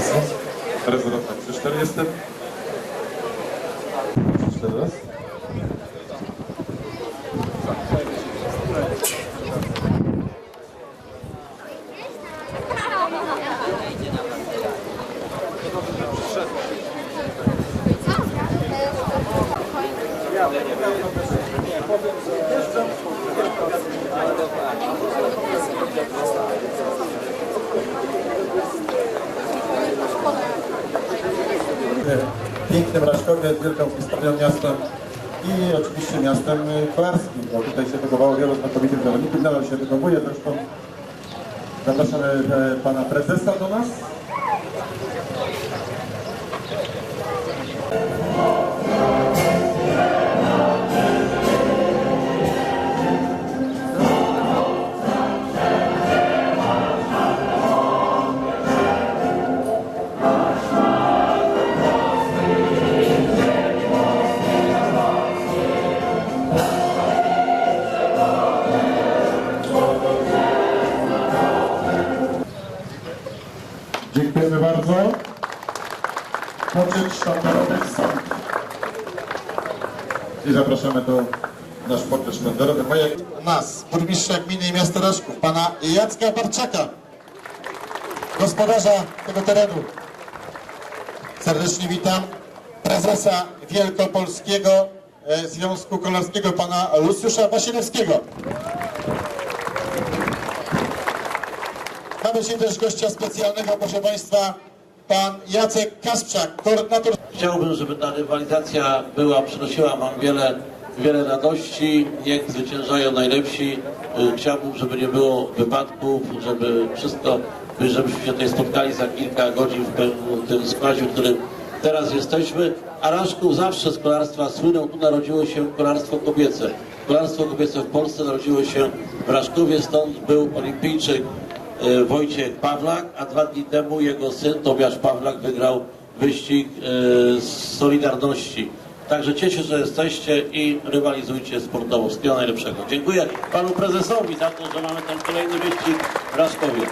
Zaraz tak, przy 4 jestem. Przy 4 raz. Wielką historią miastem i oczywiście miastem kolarskim, bo tutaj się wychowało wielu znakomitych zawodników, nadal się wychowuje, zresztą zapraszamy e, pana prezesa do nas. Zapraszamy do nasz poczet sztandarowy. Moje... Nas, burmistrza gminy i miasta Raszków, pana Jacka Barczaka, gospodarza tego terenu. Serdecznie witam prezesa Wielkopolskiego e, Związku Kolarskiego, pana Lucjusza Wasilewskiego. Mamy dzisiaj też gościa specjalnego, proszę Państwa, pan Jacek Kasprzak, koordynator Chciałbym, żeby ta rywalizacja była, przynosiła Wam wiele, wiele radości. Niech zwyciężają najlepsi. Y, Chciałbym, żeby nie było wypadków, żeby wszystko, żebyśmy się tutaj spotkali za kilka godzin w tym składzie, w którym teraz jesteśmy. A Raszków zawsze z kolarstwa słynął. Tu narodziło się kolarstwo kobiece. Kolarstwo kobiece w Polsce narodziło się w Raszkowie, stąd był olimpijczyk e, Wojciech Pawlak, a dwa dni temu jego syn Tobiasz Pawlak wygrał wyścig e, z Solidarności. Także cieszę że jesteście i rywalizujcie sportowo. Wszystkiego najlepszego. Dziękuję panu prezesowi za to, że mamy ten kolejny wyścig w Raszkowie.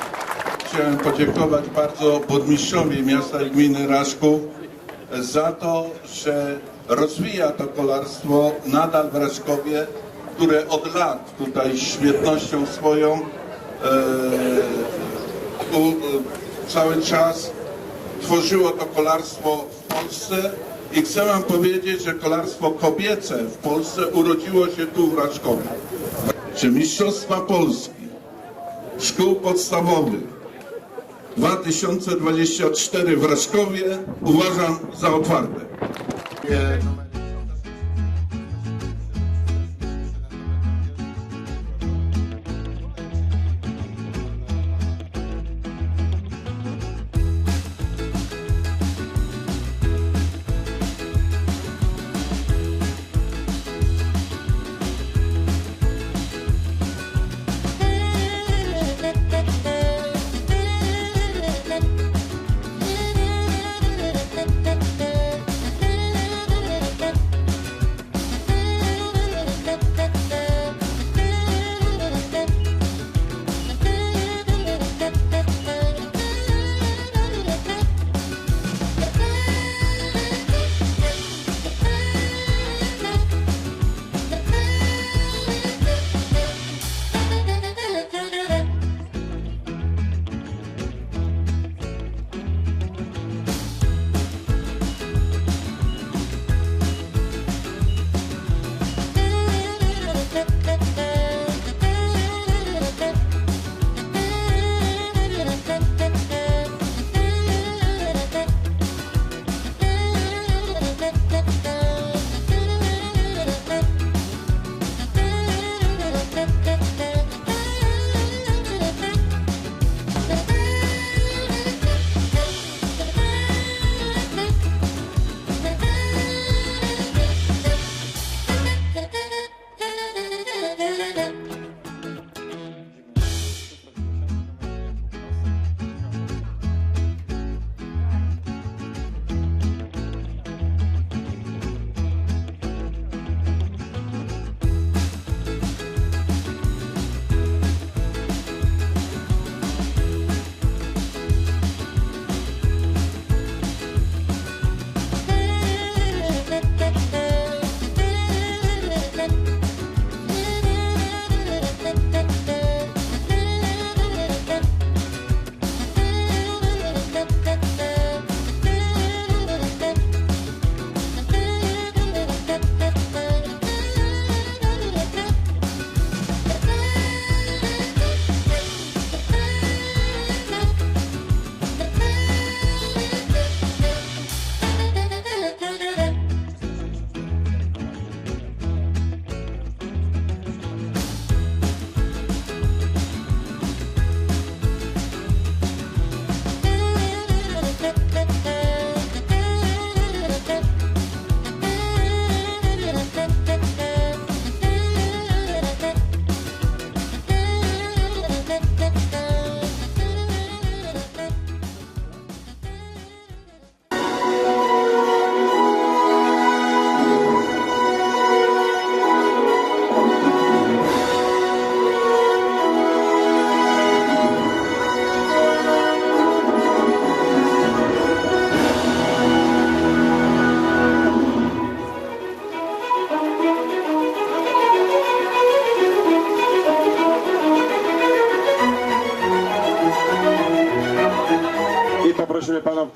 Chciałem podziękować bardzo burmistrzowi miasta i gminy Raszków za to, że rozwija to kolarstwo nadal w Raszkowie, które od lat tutaj świetnością swoją e, u, e, cały czas tworzyło to kolarstwo w Polsce i chcę wam powiedzieć, że kolarstwo kobiece w Polsce urodziło się tu w Raszkowie. Czy Mistrzostwa Polski Szkół Podstawowych 2024 w Raszkowie uważam za otwarte.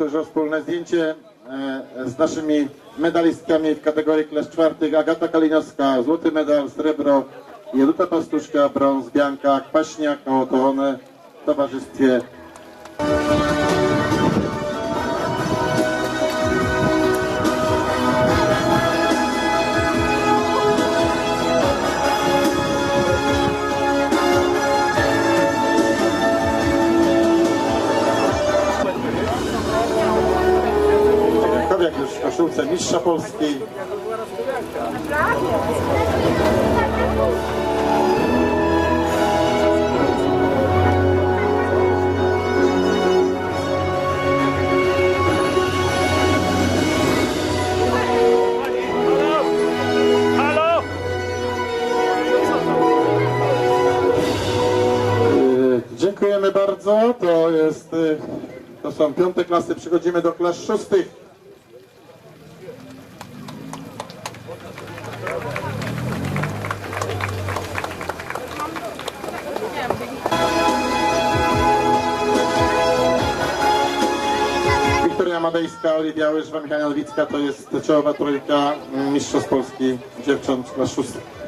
O wspólne zdjęcie e, z naszymi medalistkami w kategorii klas czwartych. Agata Kalinowska, złoty medal, srebro, Jeduta Pastuszka, brąz, Bianka, Kwaśniak, no to one w towarzystwie koszulce mistrza Polski. Yy, Dziękujemy bardzo. To jest, yy, to są piąte klasy. Przechodzimy do klas szóstych. Madejska, Oliwia Łyżwa, Michała Nowicka to jest czołowa trójka mm, mistrzostw Polski dziewcząt klas szóstych.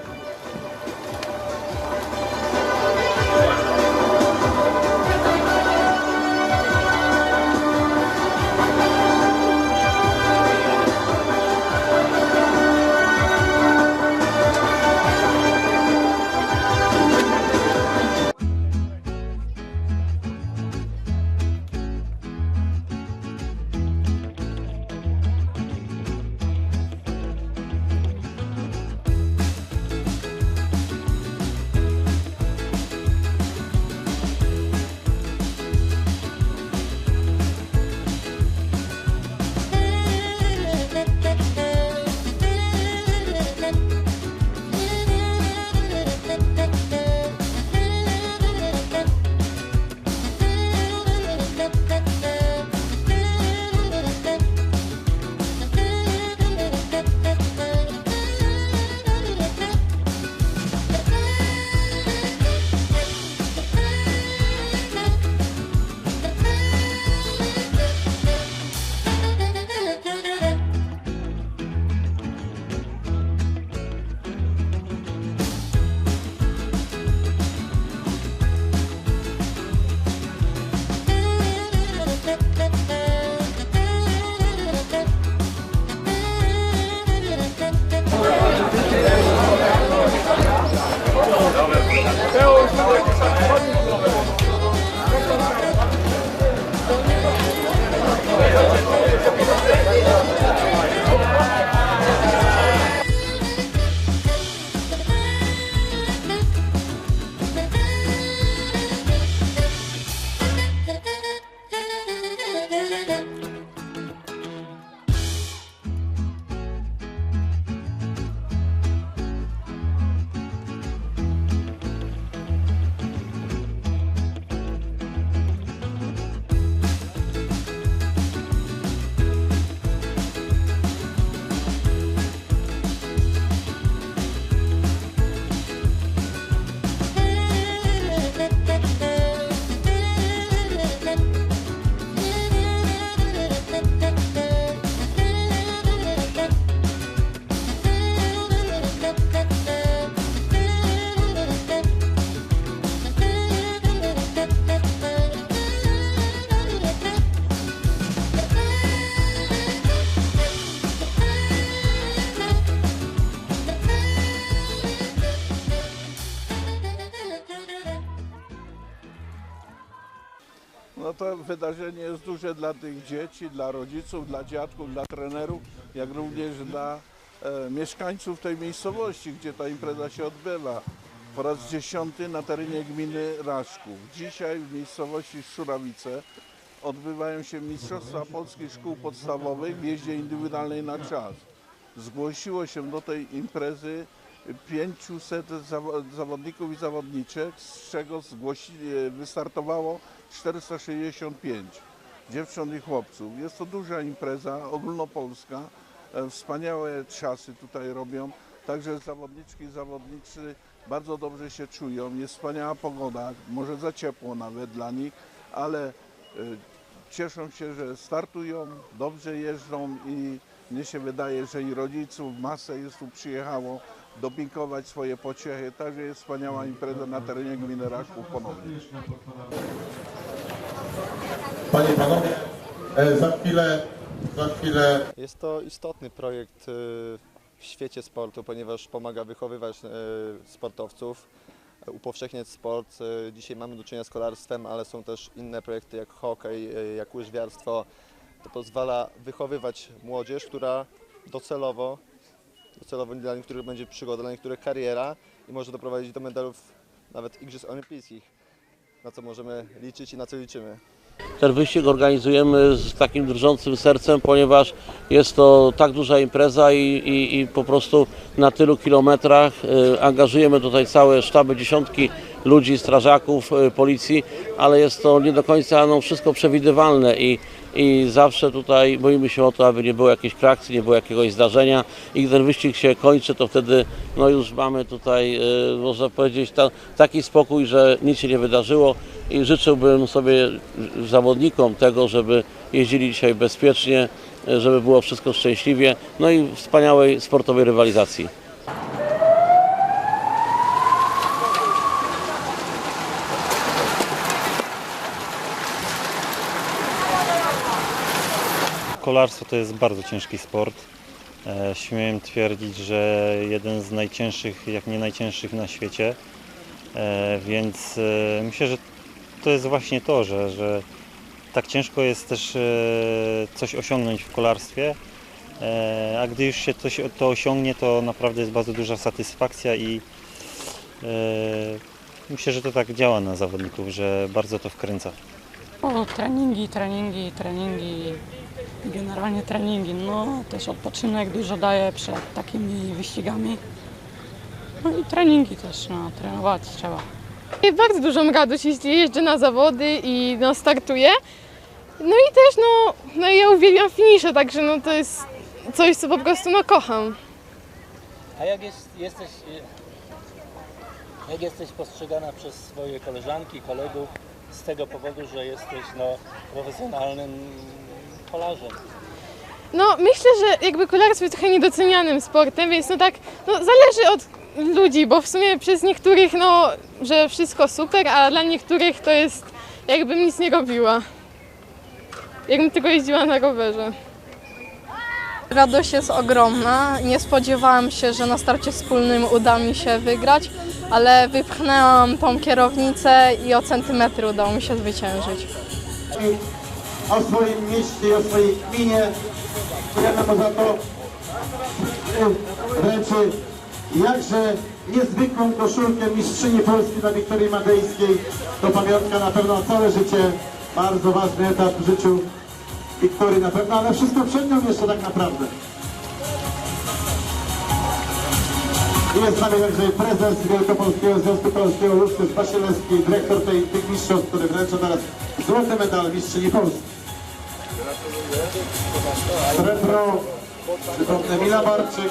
Wydarzenie jest duże dla tych dzieci, dla rodziców, dla dziadków, dla trenerów, jak również dla e, mieszkańców tej miejscowości, gdzie ta impreza się odbywa. Po raz dziesiąty na terenie gminy Raszków. Dzisiaj w miejscowości Szurawice odbywają się Mistrzostwa Polskich Szkół Podstawowych w jeździe indywidualnej na czas. Zgłosiło się do tej imprezy 500 zawo- zawodników i zawodniczek, z czego wystartowało 465 dziewcząt i chłopców. Jest to duża impreza ogólnopolska. E, Wspaniałe czasy tutaj robią. Także zawodniczki i zawodnicy bardzo dobrze się czują. Jest wspaniała pogoda, może za ciepło nawet dla nich, ale e, cieszą się, że startują, dobrze jeżdżą i mnie się wydaje, że i rodziców masę jest tu przyjechało dopingować swoje pociechy. Także jest wspaniała impreza na terenie gminy Raków ponownie. Panie i Panowie, e, za chwilę, za chwilę Jest to istotny projekt y, w świecie sportu, ponieważ pomaga wychowywać y, sportowców, upowszechniać sport. Y, Dzisiaj mamy do czynienia z kolarstwem, ale są też inne projekty jak hokej, jak łyżwiarstwo. To pozwala wychowywać młodzież, która docelowo, docelowo dla niektórych będzie przygoda, dla niektórych kariera i może doprowadzić do medalów nawet Igrzysk Olimpijskich, na co możemy liczyć i na co liczymy. Ten wyścig organizujemy z takim drżącym sercem, ponieważ jest to tak duża impreza i, i, i po prostu na tylu kilometrach y, angażujemy tutaj całe sztaby, dziesiątki ludzi, strażaków, y, policji, ale jest to nie do końca no, wszystko przewidywalne i, i zawsze tutaj boimy się o to, aby nie było jakiejś krakcji, nie było jakiegoś zdarzenia i gdy ten wyścig się kończy, to wtedy no, już mamy tutaj, y, można powiedzieć, ta, taki spokój, że nic się nie wydarzyło i życzyłbym sobie zawodnikom tego, żeby jeździli dzisiaj bezpiecznie, żeby było wszystko szczęśliwie, no i wspaniałej sportowej rywalizacji. Kolarstwo to jest bardzo ciężki sport. E, Śmiem twierdzić, że jeden z najcięższych, jak nie najcięższych na świecie. E, Więc e, myślę, że to jest właśnie to, że, że tak ciężko jest też coś osiągnąć w kolarstwie. A gdy już się coś to osiągnie, to naprawdę jest bardzo duża satysfakcja i myślę, że to tak działa na zawodników, że bardzo to wkręca. O, treningi, treningi, treningi, generalnie treningi. No, też odpoczynek dużo daje przed takimi wyścigami. No i treningi też, no, trenować trzeba. I bardzo dużą radość, jeśli jeżdżę na zawody i no, startuję. No i też, no, no ja uwielbiam finisze, także no to jest coś, co po prostu no, kocham. A jak jest, jesteś, jak jesteś postrzegana przez swoje koleżanki, kolegów z tego powodu, że jesteś no, profesjonalnym kolarzem? No myślę, że jakby kolarstwo jest trochę niedocenianym sportem, więc no tak, no zależy od ludzi, bo w sumie przez niektórych, no, że wszystko super, a dla niektórych to jest jakbym nic nie robiła. Jakbym tylko jeździła na rowerze. Radość jest ogromna. Nie spodziewałam się, że na starcie wspólnym uda mi się wygrać, ale wypchnęłam tą kierownicę i o centymetry udało mi się zwyciężyć. O swoim mieście i o swojej gminie. Dziękujemy mu za to. Wręczy jakże niezwykłą koszulkę mistrzyni Polski na Wiktorii Madejskiej. To pamiątka na pewno całe życie. Bardzo ważny etap w życiu Wiktorii na pewno, ale wszystko przed nią jeszcze tak naprawdę. Jest z nami także prezes Wielkopolskiego Związku Polskiego Luszczyk Wasilewski, dyrektor tej, tych mistrzostw, który wręcza teraz złoty medal mistrzyni Polski. Srebro, przypomnę Mila Barczyk,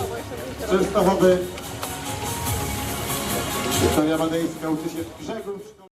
z Częstochowy. Wiktoria Madejska uczy się szkole.